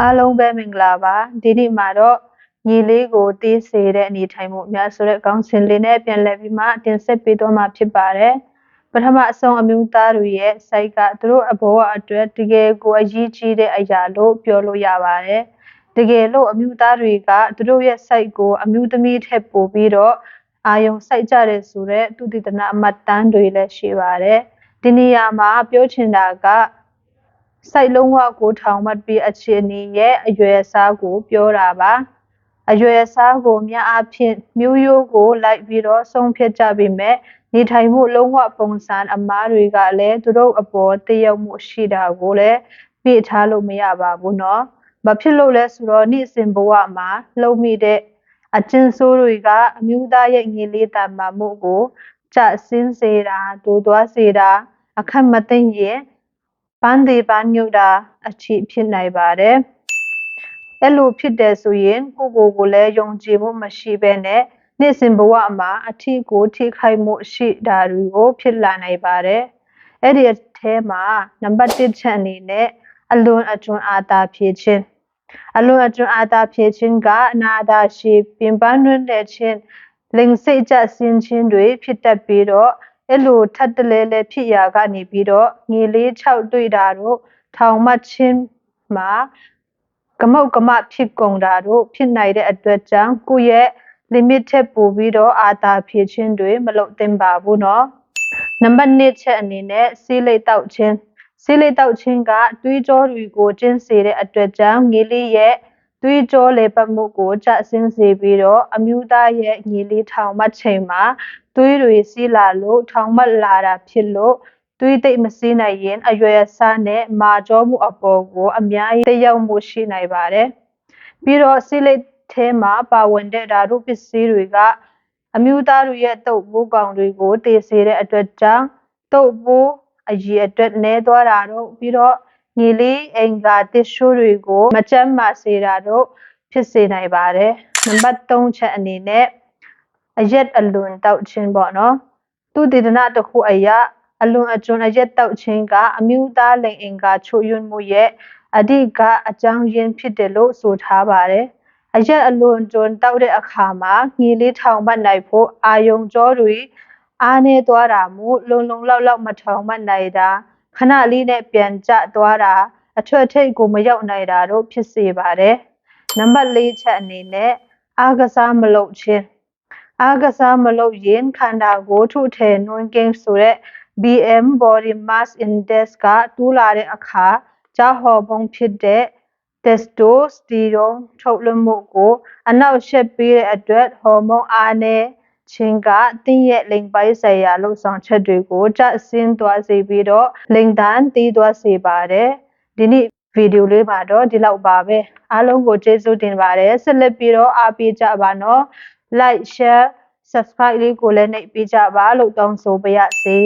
အားလုံးပဲမင်္ဂလာပါဒီနေ့မှာတော့ညီလေးကိုတေးစေတဲ့အနေထိုင်မှုအများဆိုတဲ့ကောင်းစင်လေးနဲ့ပြန်လည်ပြီးမှတင်ဆက်ပေးတော့မှာဖြစ်ပါတယ်ပထမအဆုံးအမျိုးသားတွေရဲ့စိုက်ကသူတို့အဘောအတွက်တကယ်ကိုအရေးကြီးတဲ့အရာလို့ပြောလို့ရပါတယ်တကယ်လို့အမျိုးသားတွေကသူတို့ရဲ့စိုက်ကိုအမျိုးသမီးထက်ပိုပြီးတော့အာယုံစိုက်ကြတယ်ဆိုတော့သူတည်တနာအမတ်တန်းတွေလည်းရှိပါတယ်ဒီနေရာမှာပြောချင်တာက စိုက်လုံးဝကိုထောင်မှတ်ပြီးအခြေအနေရဲ့အရွယ်အစားကိုပြောတာပါအရွယ်အစားကိုမြတ်အဖြစ်မျိုးရိုးကိုလိုက်ပြီးတော့ဆုံးဖြတ်ကြပြီမဲ့နေထိုင်မှုလုံးဝပုံစံအမားတွေကလည်းသူတို့အပေါ်တည်ရောက်မှုရှိတာကိုလည်းပြထားလို့မရပါဘူးเนาะဘာဖြစ်လို့လဲဆိုတော့နေ့စဉ်ဘဝမှာလှုပ်မိတဲ့အကျဉ်းဆိုးတွေကအမျိုးသားရဲ့ငြိလေးတမ်းမာမှုကိုကြဆင်းစေတာဒိုးသွားစေတာအခက်မသိရင် ပန်းသေးပန်းညုတ်တာအချီဖြစ်နိုင်ပါတယ်အဲ့လိုဖြစ်တယ်ဆိုရင်ကိုကိုကိုလည်းယုံကြည်မှုမရှိဘဲနဲ့နေ့စဉ်ဘဝမှာအထီးကိုထိခိုက်မှုရှိတာတွေကိုဖြစ်လာနိုင်ပါတယ်အဲ့ဒီအထဲမှာနံပါတ်1ချက်အနေနဲ့အလွန်အကျွံအာသာဖြစ်ခြင်းအလွန်အကျွံအာသာဖြစ်ခြင်းကအနာသာရှိပင်ပန်းတွင်တဲ့ခြင်းလင်စိတ်ကြဆင်းခြင်းတွေဖြစ်တတ်ပြီးတော့ အဲ့လိုထပ်တလဲလဲဖြစ်ရာကနေပြီးတော့ငေလေး6တွေ့တာတို့ထောင်မှတ်ခြင်းမှာကမောက်ကမဖြစ်ကုန်တာတို့ဖြစ်နိုင်တဲ့အတွက်ကြောင့်ကိုယ့်ရဲ့ limit ထက်ပိုပြီးတော့အာသာဖြစ်ခြင်းတွေမလုပ်သင့်ပါဘူးเนาะနံပါတ်2ချက်အနေနဲ့စီးလိတ်တောက်ခြင်းစီးလိတ်တောက်ခြင်းကတွေးကြောတွေကိုကျင်းစေတဲ့အတွက်ကြောင့်ငေလေးရဲ့တွေးကြောလေပတ်မှုကိုကြဆင်းစေပြီးတော့အမျိုးသားရဲ့ငေလေးထောင်မှတ်ချိန်မှာ သွေးတွေစီးလာလို့ထောင်မှတ်လာတာဖြစ်လို့သွေးတိတ်မစီးနိုင်ရင်အရွယ်အစားနဲ့မာကြောမှုအပေါ်ကိုအများကြီးတက်ရောက်မှုရှိနိုင်ပါတယ်။ပြီးတော့စီးလိတ်ထဲမှာပါဝင်တဲ့ဓာတုပစ္စည်းတွေကအမျိုးသားတွေရဲ့တုပ်ပိုးကောင်တွေကိုတည်စေတဲ့အတွက်ကြောင့်တုပ်ပိုးအရေအတွက်နည်းသွားတာတော့ပြီးတော့ငေလေးအင်္ဂါတစ်ရှိုးတွေကိုမကြမ်းမာစေတာတော့ဖြစ်စေနိုင်ပါတယ်။နံပါတ်3ချက်အနေနဲ့ အရက်အလွန်တောက်ခြင်းပေါ့နော်သူတည်တနာတစ်ခုအရာအလွန်အကျွံအရက်တောက်ခြင်းကအမျိုးသားလိင်အင်္ဂါချို့ယွန်းမှုရဲ့အဓိကအကြောင်းရင်းဖြစ်တယ်လို့ဆိုထားပါတယ်အရက်အလွန်ကျွံတောက်တဲ့အခါမှာငီလေးထောင်ပတ်နိုင်ဖို့အာယုံကြောတွေအားနေသွားတာမို့လုံလုံလောက်လောက်မထောင်မှတ်နိုင်တာခဏလေးနဲ့ပြန်ကျသွားတာအထွတ်ထိပ်ကိုမရောက်နိုင်တာတို့ဖြစ်စေပါတယ်နံပါတ်၄ချက်အနေနဲ့အားကစားမလုပ်ခြင်း အားကစားမလုပ်ရင်ခန္ဓာကိုယ်ထုထဲနှွန်းကင်းဆိုတဲ့ BM body mass index ကတူးလာတဲ့အခါဂျာဟော်မုန်းဖြစ်တဲ့ testosterone ထုတ်လွှတ်မှုကို အနောက်ရှက်ပေးတဲ့အတွက်ဟော်မုန်းအားနည်းခြင်းကတင်းရဲ့လိင်ပိုင်းဆိုင်ရာလှုပ်ဆောင်ချက်တွေကိုကြဆင်းသွားစေပြီးတော့လိင်တန်းတည်သွားစေပါတယ်ဒီနေ့ဗီဒီယိုလေးမှာတော့ဒီလောက်ပါပဲအားလုံးကိုကျေးဇူးတင်ပါတယ်ဆက်လက်ပြီးတော့အားပေးကြပါနော် like share subscribe လေးကိုလည်းနှိပ်ပေးကြပါလို့တောင်းဆိုပါရစေ